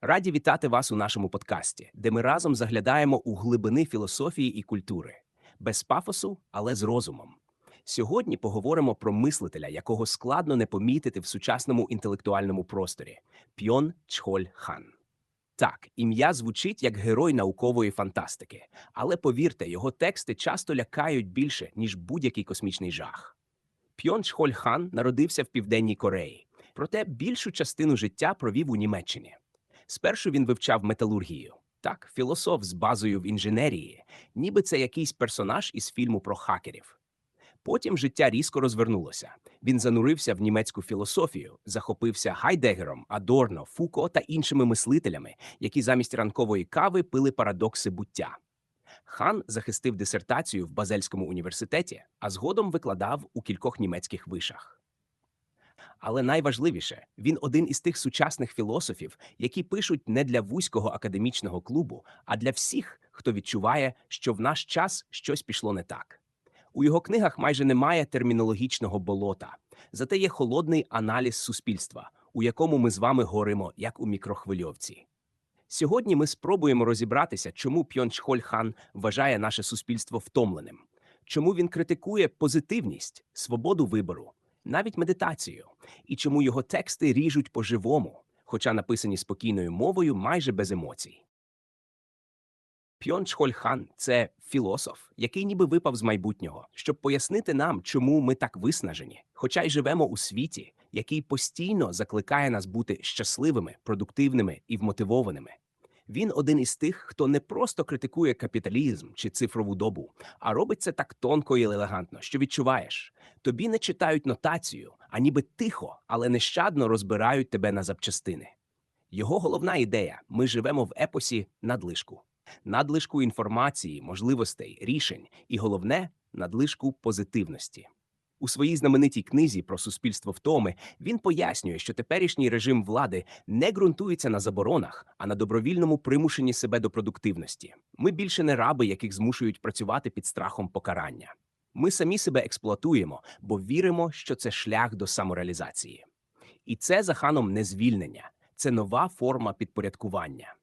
Раді вітати вас у нашому подкасті, де ми разом заглядаємо у глибини філософії і культури, без пафосу, але з розумом. Сьогодні поговоримо про мислителя, якого складно не помітити в сучасному інтелектуальному просторі Пьон Чхоль Хан. Так, ім'я звучить як герой наукової фантастики, але повірте, його тексти часто лякають більше, ніж будь-який космічний жах. Пьон Чхоль Хан народився в Південній Кореї, проте більшу частину життя провів у Німеччині. Спершу він вивчав металургію. Так, філософ з базою в інженерії, ніби це якийсь персонаж із фільму про хакерів. Потім життя різко розвернулося. Він занурився в німецьку філософію, захопився Гайдегером, Адорно, Фуко та іншими мислителями, які замість ранкової кави пили парадокси буття. Хан захистив дисертацію в Базельському університеті, а згодом викладав у кількох німецьких вишах. Але найважливіше, він один із тих сучасних філософів, які пишуть не для вузького академічного клубу, а для всіх, хто відчуває, що в наш час щось пішло не так. У його книгах майже немає термінологічного болота, зате є холодний аналіз суспільства, у якому ми з вами горимо, як у мікрохвильовці. Сьогодні ми спробуємо розібратися, чому Пьончхоль хан вважає наше суспільство втомленим, чому він критикує позитивність, свободу вибору, навіть медитацію, і чому його тексти ріжуть по-живому, хоча написані спокійною мовою майже без емоцій. Пьон Чхольхан – це філософ, який ніби випав з майбутнього, щоб пояснити нам, чому ми так виснажені, хоча й живемо у світі, який постійно закликає нас бути щасливими, продуктивними і вмотивованими. Він один із тих, хто не просто критикує капіталізм чи цифрову добу, а робить це так тонко і елегантно, що відчуваєш. Тобі не читають нотацію, а ніби тихо, але нещадно розбирають тебе на запчастини. Його головна ідея ми живемо в епосі надлишку, надлишку інформації, можливостей, рішень і головне надлишку позитивності. У своїй знаменитій книзі про суспільство втоми він пояснює, що теперішній режим влади не ґрунтується на заборонах, а на добровільному примушенні себе до продуктивності. Ми більше не раби, яких змушують працювати під страхом покарання. Ми самі себе експлуатуємо, бо віримо, що це шлях до самореалізації. І це за ханом не звільнення, це нова форма підпорядкування.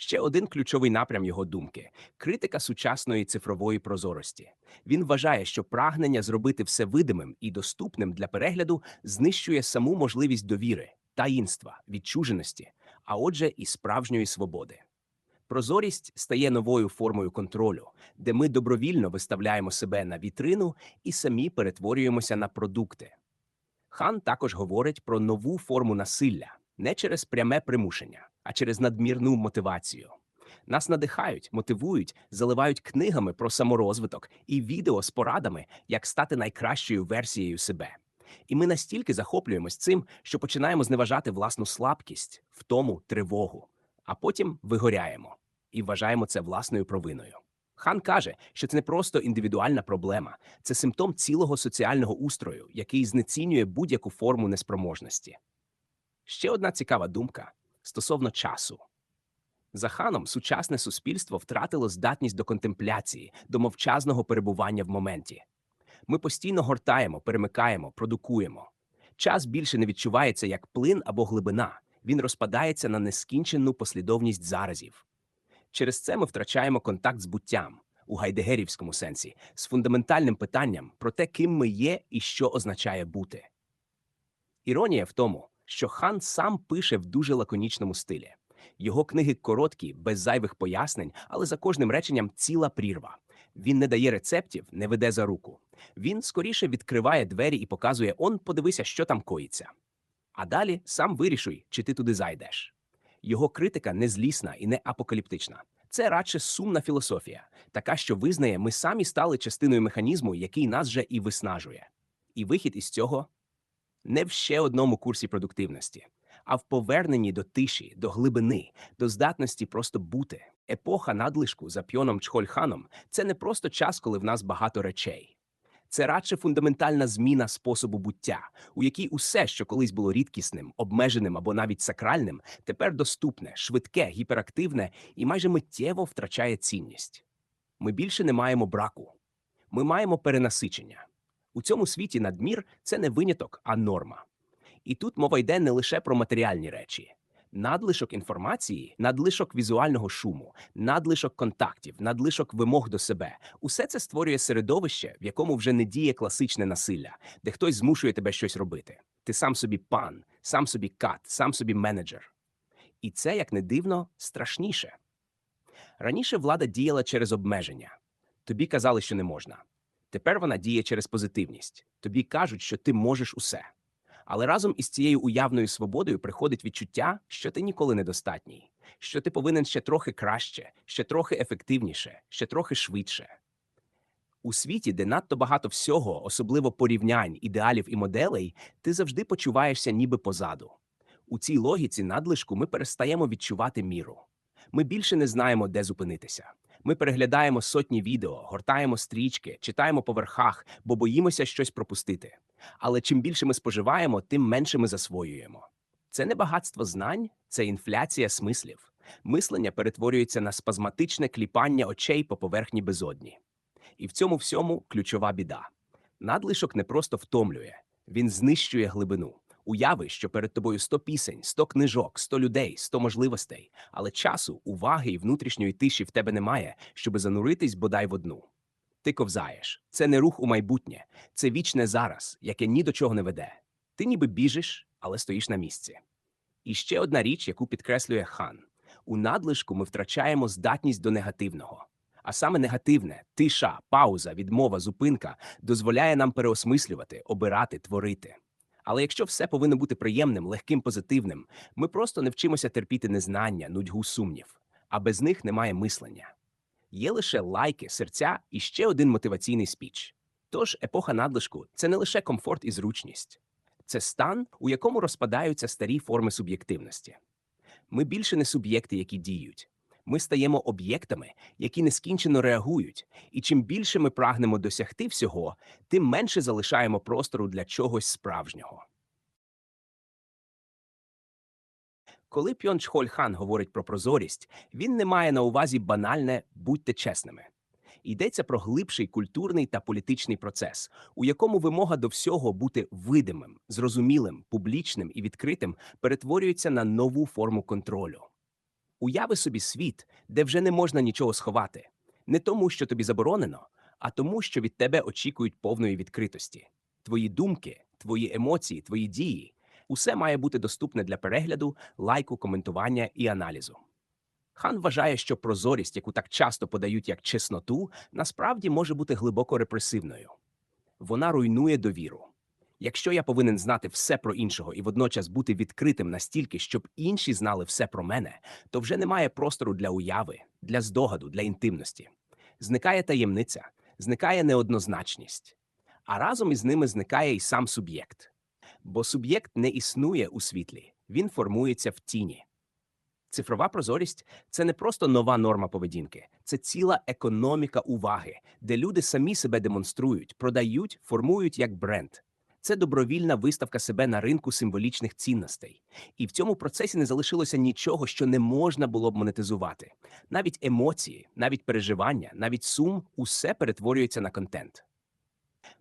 Ще один ключовий напрям його думки критика сучасної цифрової прозорості. Він вважає, що прагнення зробити все видимим і доступним для перегляду знищує саму можливість довіри, таїнства, відчуженості, а отже, і справжньої свободи. Прозорість стає новою формою контролю, де ми добровільно виставляємо себе на вітрину і самі перетворюємося на продукти. Хан також говорить про нову форму насилля не через пряме примушення, а через надмірну мотивацію. Нас надихають, мотивують, заливають книгами про саморозвиток і відео з порадами, як стати найкращою версією себе. І ми настільки захоплюємось цим, що починаємо зневажати власну слабкість, втому, тривогу, а потім вигоряємо і вважаємо це власною провиною. Хан каже, що це не просто індивідуальна проблема, це симптом цілого соціального устрою, який знецінює будь-яку форму неспроможності. Ще одна цікава думка стосовно часу. За ханом сучасне суспільство втратило здатність до контемпляції, до мовчазного перебування в моменті. Ми постійно гортаємо, перемикаємо, продукуємо. Час більше не відчувається як плин або глибина, він розпадається на нескінченну послідовність заразів. Через це ми втрачаємо контакт з буттям у гайдегерівському сенсі, з фундаментальним питанням про те, ким ми є і що означає бути. Іронія в тому, що хан сам пише в дуже лаконічному стилі. Його книги короткі, без зайвих пояснень, але за кожним реченням ціла прірва. Він не дає рецептів, не веде за руку. Він скоріше відкриває двері і показує: он, подивися, що там коїться. А далі сам вирішуй, чи ти туди зайдеш. Його критика не злісна і не апокаліптична. Це радше сумна філософія, така, що визнає, ми самі стали частиною механізму, який нас же і виснажує. І вихід із цього не в ще одному курсі продуктивності, а в поверненні до тиші, до глибини, до здатності просто бути. Епоха надлишку за Пьоном Чхольханом це не просто час, коли в нас багато речей. Це радше фундаментальна зміна способу буття, у якій усе, що колись було рідкісним, обмеженим або навіть сакральним, тепер доступне, швидке, гіперактивне і майже миттєво втрачає цінність. Ми більше не маємо браку. Ми маємо перенасичення. У цьому світі надмір це не виняток, а норма. І тут мова йде не лише про матеріальні речі. Надлишок інформації, надлишок візуального шуму, надлишок контактів, надлишок вимог до себе усе це створює середовище, в якому вже не діє класичне насилля, де хтось змушує тебе щось робити. Ти сам собі пан, сам собі кат, сам собі менеджер. І це, як не дивно, страшніше. Раніше влада діяла через обмеження. Тобі казали, що не можна. Тепер вона діє через позитивність. Тобі кажуть, що ти можеш усе. Але разом із цією уявною свободою приходить відчуття, що ти ніколи недостатній, що ти повинен ще трохи краще, ще трохи ефективніше, ще трохи швидше. У світі, де надто багато всього, особливо порівнянь, ідеалів і моделей, ти завжди почуваєшся ніби позаду. У цій логіці надлишку ми перестаємо відчувати міру. Ми більше не знаємо, де зупинитися. Ми переглядаємо сотні відео, гортаємо стрічки, читаємо по верхах, бо боїмося щось пропустити. Але чим більше ми споживаємо, тим менше ми засвоюємо. Це не багатство знань, це інфляція смислів. Мислення перетворюється на спазматичне кліпання очей по поверхні безодні. І в цьому всьому ключова біда. Надлишок не просто втомлює, він знищує глибину. Уяви, що перед тобою 100 пісень, 100 книжок, 100 людей, 100 можливостей, але часу, уваги і внутрішньої тиші в тебе немає, щоби зануритись бодай в одну. Ти ковзаєш. Це не рух у майбутнє, це вічне зараз, яке ні до чого не веде. Ти ніби біжиш, але стоїш на місці. І ще одна річ, яку підкреслює хан: у надлишку ми втрачаємо здатність до негативного. А саме негативне, тиша, пауза, відмова, зупинка дозволяє нам переосмислювати, обирати, творити. Але якщо все повинно бути приємним, легким, позитивним, ми просто не вчимося терпіти незнання, нудьгу сумнів, а без них немає мислення. Є лише лайки, серця і ще один мотиваційний спіч. Тож епоха надлишку це не лише комфорт і зручність, це стан, у якому розпадаються старі форми суб'єктивності. Ми більше не суб'єкти, які діють. Ми стаємо об'єктами, які нескінчено реагують, і чим більше ми прагнемо досягти всього, тим менше залишаємо простору для чогось справжнього. Коли Пьон Чхоль Хан говорить про прозорість, він не має на увазі банальне будьте чесними. Йдеться про глибший культурний та політичний процес, у якому вимога до всього бути видимим, зрозумілим, публічним і відкритим перетворюється на нову форму контролю. Уяви собі світ, де вже не можна нічого сховати, не тому, що тобі заборонено, а тому, що від тебе очікують повної відкритості. Твої думки, твої емоції, твої дії усе має бути доступне для перегляду, лайку, коментування і аналізу. Хан вважає, що прозорість, яку так часто подають як чесноту, насправді може бути глибоко репресивною. Вона руйнує довіру. Якщо я повинен знати все про іншого і водночас бути відкритим настільки, щоб інші знали все про мене, то вже немає простору для уяви, для здогаду, для інтимності. Зникає таємниця, зникає неоднозначність, а разом із ними зникає і сам суб'єкт. Бо суб'єкт не існує у світлі, він формується в тіні. Цифрова прозорість це не просто нова норма поведінки, це ціла економіка уваги, де люди самі себе демонструють, продають, формують як бренд. Це добровільна виставка себе на ринку символічних цінностей. І в цьому процесі не залишилося нічого, що не можна було б монетизувати. Навіть емоції, навіть переживання, навіть сум усе перетворюється на контент.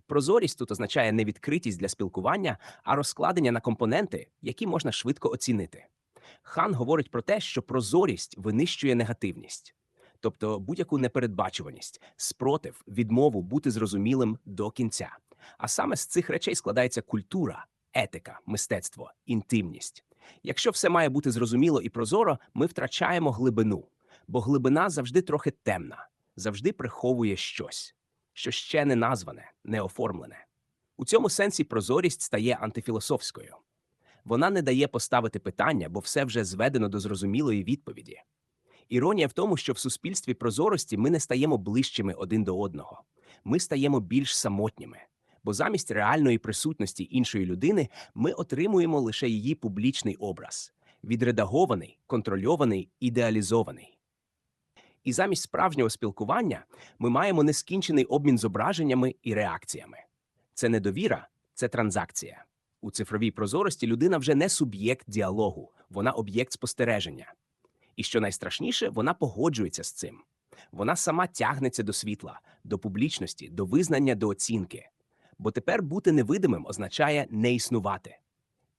Прозорість тут означає не відкритість для спілкування, а розкладення на компоненти, які можна швидко оцінити. Хан говорить про те, що прозорість винищує негативність, тобто будь-яку непередбачуваність, спротив, відмову бути зрозумілим до кінця. А саме з цих речей складається культура, етика, мистецтво, інтимність. Якщо все має бути зрозуміло і прозоро, ми втрачаємо глибину, бо глибина завжди трохи темна, завжди приховує щось, що ще не назване, не оформлене. У цьому сенсі прозорість стає антифілософською. Вона не дає поставити питання, бо все вже зведено до зрозумілої відповіді. Іронія в тому, що в суспільстві прозорості ми не стаємо ближчими один до одного, ми стаємо більш самотніми, бо замість реальної присутності іншої людини ми отримуємо лише її публічний образ відредагований, контрольований, ідеалізований. І замість справжнього спілкування ми маємо нескінчений обмін зображеннями і реакціями. Це не довіра, це транзакція. У цифровій прозорості людина вже не суб'єкт діалогу, вона об'єкт спостереження. І що найстрашніше, вона погоджується з цим. Вона сама тягнеться до світла, до публічності, до визнання, до оцінки. Бо тепер бути невидимим означає не існувати.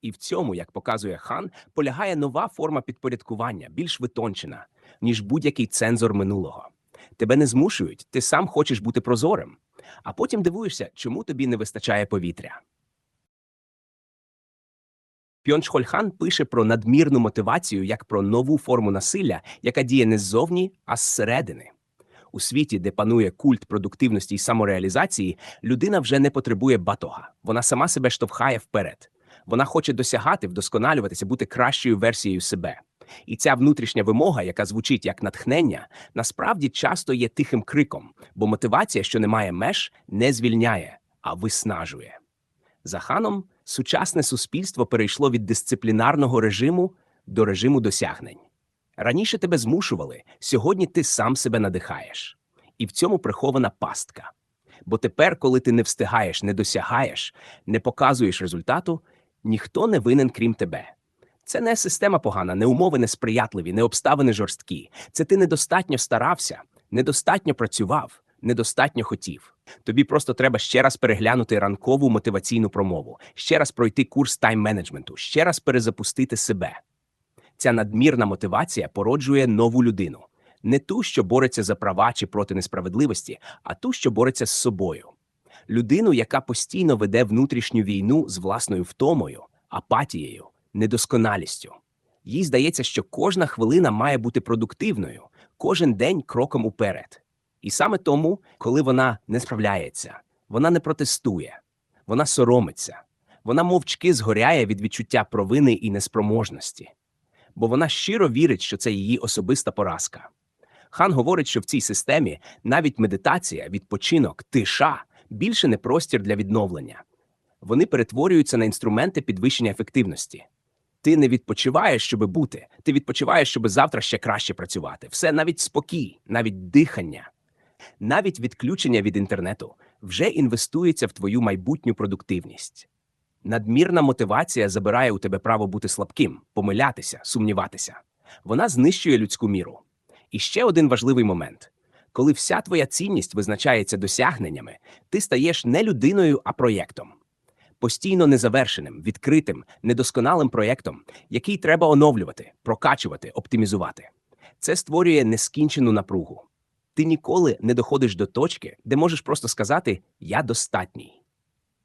І в цьому, як показує хан, полягає нова форма підпорядкування, більш витончена, ніж будь-який цензор минулого. Тебе не змушують, ти сам хочеш бути прозорим, а потім дивуєшся, чому тобі не вистачає повітря. Пьончхольхан пише про надмірну мотивацію як про нову форму насилля, яка діє не ззовні, а зсередини. У світі, де панує культ продуктивності і самореалізації, людина вже не потребує батога. Вона сама себе штовхає вперед. Вона хоче досягати, вдосконалюватися, бути кращою версією себе. І ця внутрішня вимога, яка звучить як натхнення, насправді часто є тихим криком, бо мотивація, що не має меж, не звільняє, а виснажує. За ханом сучасне суспільство перейшло від дисциплінарного режиму до режиму досягнень. Раніше тебе змушували, сьогодні ти сам себе надихаєш. І в цьому прихована пастка. Бо тепер, коли ти не встигаєш, не досягаєш, не показуєш результату, ніхто не винен крім тебе. Це не система погана, не умови несприятливі, не обставини жорсткі. Це ти недостатньо старався, недостатньо працював, недостатньо хотів. Тобі просто треба ще раз переглянути ранкову мотиваційну промову, ще раз пройти курс тайм-менеджменту, ще раз перезапустити себе. Ця надмірна мотивація породжує нову людину, не ту, що бореться за права чи проти несправедливості, а ту, що бореться з собою. Людину, яка постійно веде внутрішню війну з власною втомою, апатією, недосконалістю. Їй здається, що кожна хвилина має бути продуктивною, кожен день кроком уперед. І саме тому, коли вона не справляється, вона не протестує, вона соромиться, вона мовчки згоряє від відчуття провини і неспроможності, бо вона щиро вірить, що це її особиста поразка. Хан говорить, що в цій системі навіть медитація, відпочинок, тиша більше не простір для відновлення. Вони перетворюються на інструменти підвищення ефективності. Ти не відпочиваєш, щоби бути, ти відпочиваєш, щоб завтра ще краще працювати. Все навіть спокій, навіть дихання, навіть відключення від інтернету вже інвестується в твою майбутню продуктивність. Надмірна мотивація забирає у тебе право бути слабким, помилятися, сумніватися. Вона знищує людську міру. І ще один важливий момент: коли вся твоя цінність визначається досягненнями, ти стаєш не людиною, а проєктом. Постійно незавершеним, відкритим, недосконалим проєктом, який треба оновлювати, прокачувати, оптимізувати. Це створює нескінчену напругу. Ти ніколи не доходиш до точки, де можеш просто сказати Я достатній.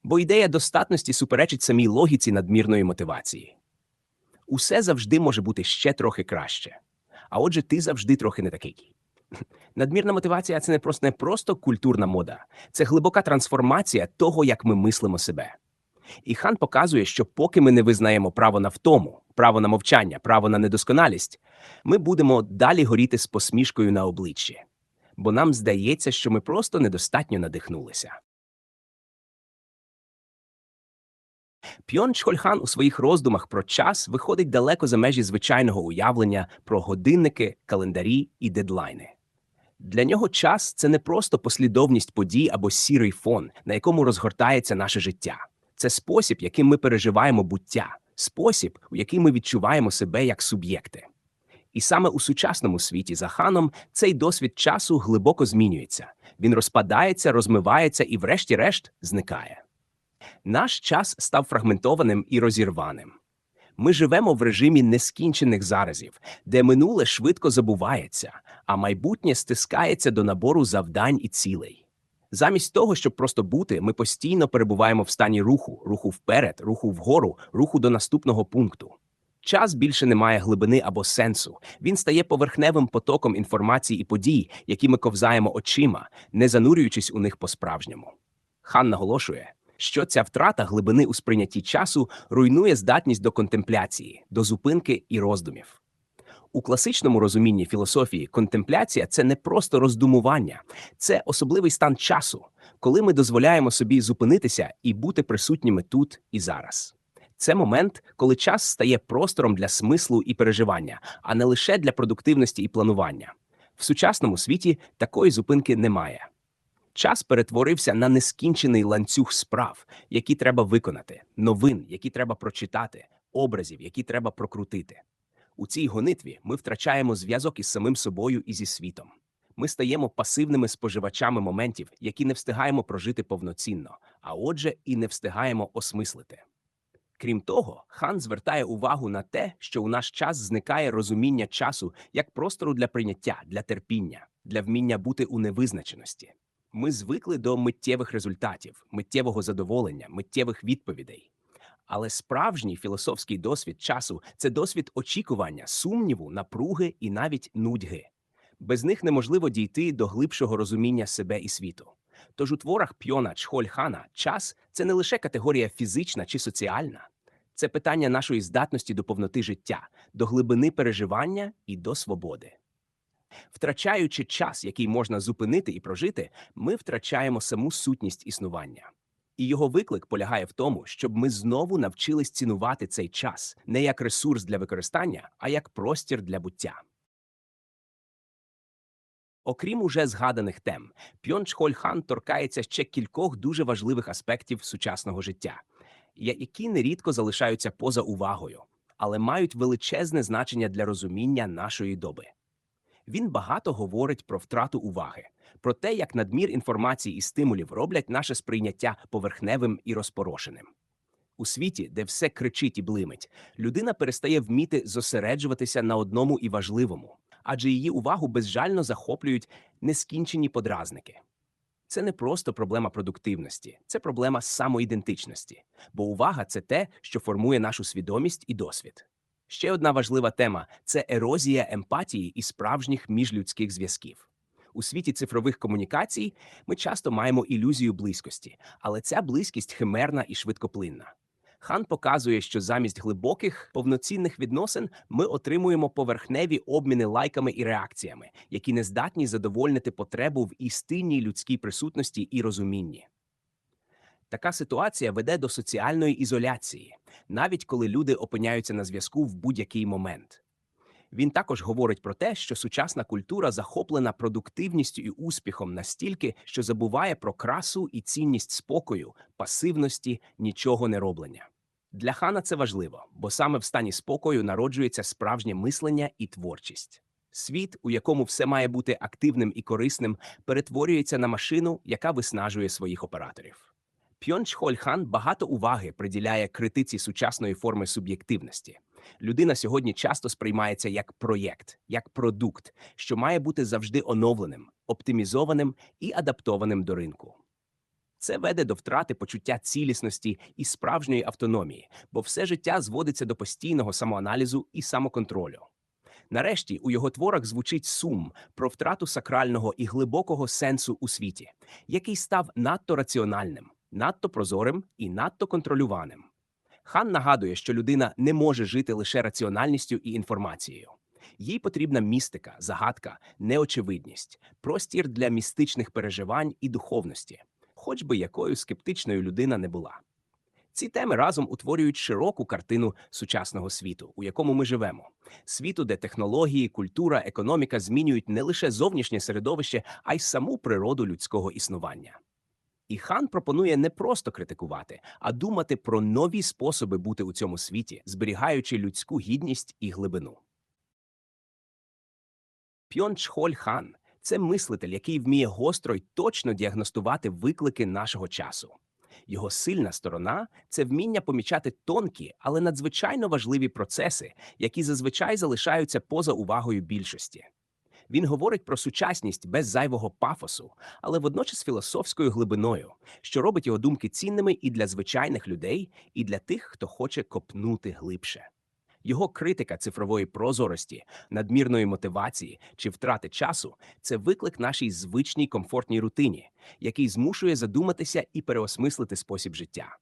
Бо ідея достатності суперечить самій логіці надмірної мотивації. Усе завжди може бути ще трохи краще. А отже, ти завжди трохи не такий. Надмірна мотивація це не просто не просто культурна мода, це глибока трансформація того, як ми мислимо себе. І хан показує, що поки ми не визнаємо право на втому, право на мовчання, право на недосконалість, ми будемо далі горіти з посмішкою на обличчі, бо нам здається, що ми просто недостатньо надихнулися. Пьон Чхольхан у своїх роздумах про час виходить далеко за межі звичайного уявлення про годинники, календарі і дедлайни. Для нього час це не просто послідовність подій або сірий фон, на якому розгортається наше життя. Це спосіб, яким ми переживаємо буття, спосіб, у який ми відчуваємо себе як суб'єкти. І саме у сучасному світі за ханом цей досвід часу глибоко змінюється. Він розпадається, розмивається і, врешті-решт, зникає. Наш час став фрагментованим і розірваним. Ми живемо в режимі нескінчених заразів, де минуле швидко забувається, а майбутнє стискається до набору завдань і цілей. Замість того, щоб просто бути, ми постійно перебуваємо в стані руху, руху вперед, руху вгору, руху до наступного пункту. Час більше не має глибини або сенсу. Він стає поверхневим потоком інформації і подій, які ми ковзаємо очима, не занурюючись у них по-справжньому. Хан наголошує, що ця втрата глибини у сприйнятті часу руйнує здатність до контемпляції, до зупинки і роздумів. У класичному розумінні філософії контемпляція це не просто роздумування, це особливий стан часу, коли ми дозволяємо собі зупинитися і бути присутніми тут і зараз. Це момент, коли час стає простором для смислу і переживання, а не лише для продуктивності і планування. В сучасному світі такої зупинки немає. Час перетворився на нескінчений ланцюг справ, які треба виконати, новин, які треба прочитати, образів, які треба прокрутити. У цій гонитві ми втрачаємо зв'язок із самим собою і зі світом. Ми стаємо пасивними споживачами моментів, які не встигаємо прожити повноцінно, а отже, і не встигаємо осмислити. Крім того, хан звертає увагу на те, що у наш час зникає розуміння часу як простору для прийняття, для терпіння, для вміння бути у невизначеності. Ми звикли до миттєвих результатів, миттєвого задоволення, миттєвих відповідей. Але справжній філософський досвід часу це досвід очікування, сумніву, напруги і навіть нудьги. Без них неможливо дійти до глибшого розуміння себе і світу. Тож у творах Пьона Чхольхана час це не лише категорія фізична чи соціальна, це питання нашої здатності до повноти життя, до глибини переживання і до свободи. Втрачаючи час, який можна зупинити і прожити, ми втрачаємо саму сутність існування. І його виклик полягає в тому, щоб ми знову навчились цінувати цей час не як ресурс для використання, а як простір для буття. Окрім уже згаданих тем, Пьон Чхоль-хан торкається ще кількох дуже важливих аспектів сучасного життя, які нерідко залишаються поза увагою, але мають величезне значення для розуміння нашої доби. Він багато говорить про втрату уваги, про те, як надмір інформації і стимулів роблять наше сприйняття поверхневим і розпорошеним. У світі, де все кричить і блимить, людина перестає вміти зосереджуватися на одному і важливому, адже її увагу безжально захоплюють нескінчені подразники. Це не просто проблема продуктивності, це проблема самоідентичності, бо увага це те, що формує нашу свідомість і досвід. Ще одна важлива тема це ерозія емпатії і справжніх міжлюдських зв'язків. У світі цифрових комунікацій ми часто маємо ілюзію близькості, але ця близькість химерна і швидкоплинна. Хан показує, що замість глибоких повноцінних відносин ми отримуємо поверхневі обміни лайками і реакціями, які не здатні задовольнити потребу в істинній людській присутності і розумінні. Така ситуація веде до соціальної ізоляції, навіть коли люди опиняються на зв'язку в будь-який момент. Він також говорить про те, що сучасна культура захоплена продуктивністю і успіхом настільки, що забуває про красу і цінність спокою, пасивності, нічого не роблення. Для хана це важливо, бо саме в стані спокою народжується справжнє мислення і творчість. Світ, у якому все має бути активним і корисним, перетворюється на машину, яка виснажує своїх операторів. Пьон Чхоль Хан багато уваги приділяє критиці сучасної форми суб'єктивності. Людина сьогодні часто сприймається як проєкт, як продукт, що має бути завжди оновленим, оптимізованим і адаптованим до ринку. Це веде до втрати почуття цілісності і справжньої автономії, бо все життя зводиться до постійного самоаналізу і самоконтролю. Нарешті у його творах звучить сум про втрату сакрального і глибокого сенсу у світі, який став надто раціональним, надто прозорим і надто контролюваним. Хан нагадує, що людина не може жити лише раціональністю і інформацією. Їй потрібна містика, загадка, неочевидність, простір для містичних переживань і духовності, хоч би якою скептичною людина не була. Ці теми разом утворюють широку картину сучасного світу, у якому ми живемо, світу, де технології, культура, економіка змінюють не лише зовнішнє середовище, а й саму природу людського існування. І хан пропонує не просто критикувати, а думати про нові способи бути у цьому світі, зберігаючи людську гідність і глибину. Пьон Чхоль хан це мислитель, який вміє гостро й точно діагностувати виклики нашого часу. Його сильна сторона це вміння помічати тонкі, але надзвичайно важливі процеси, які зазвичай залишаються поза увагою більшості. Він говорить про сучасність без зайвого пафосу, але водночас філософською глибиною, що робить його думки цінними і для звичайних людей, і для тих, хто хоче копнути глибше. Його критика цифрової прозорості, надмірної мотивації чи втрати часу це виклик нашій звичній комфортній рутині, який змушує задуматися і переосмислити спосіб життя.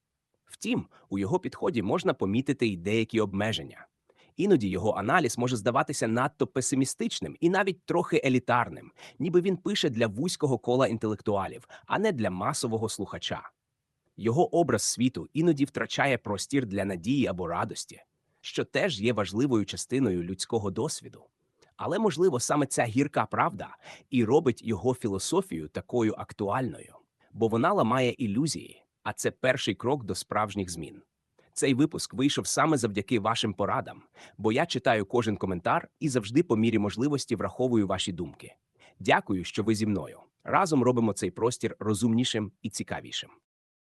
Втім, у його підході можна помітити й деякі обмеження. Іноді його аналіз може здаватися надто песимістичним і навіть трохи елітарним, ніби він пише для вузького кола інтелектуалів, а не для масового слухача. Його образ світу іноді втрачає простір для надії або радості, що теж є важливою частиною людського досвіду. Але, можливо, саме ця гірка правда і робить його філософію такою актуальною, бо вона ламає ілюзії, а це перший крок до справжніх змін. Цей випуск вийшов саме завдяки вашим порадам, бо я читаю кожен коментар і завжди по мірі можливості враховую ваші думки. Дякую, що ви зі мною. Разом робимо цей простір розумнішим і цікавішим.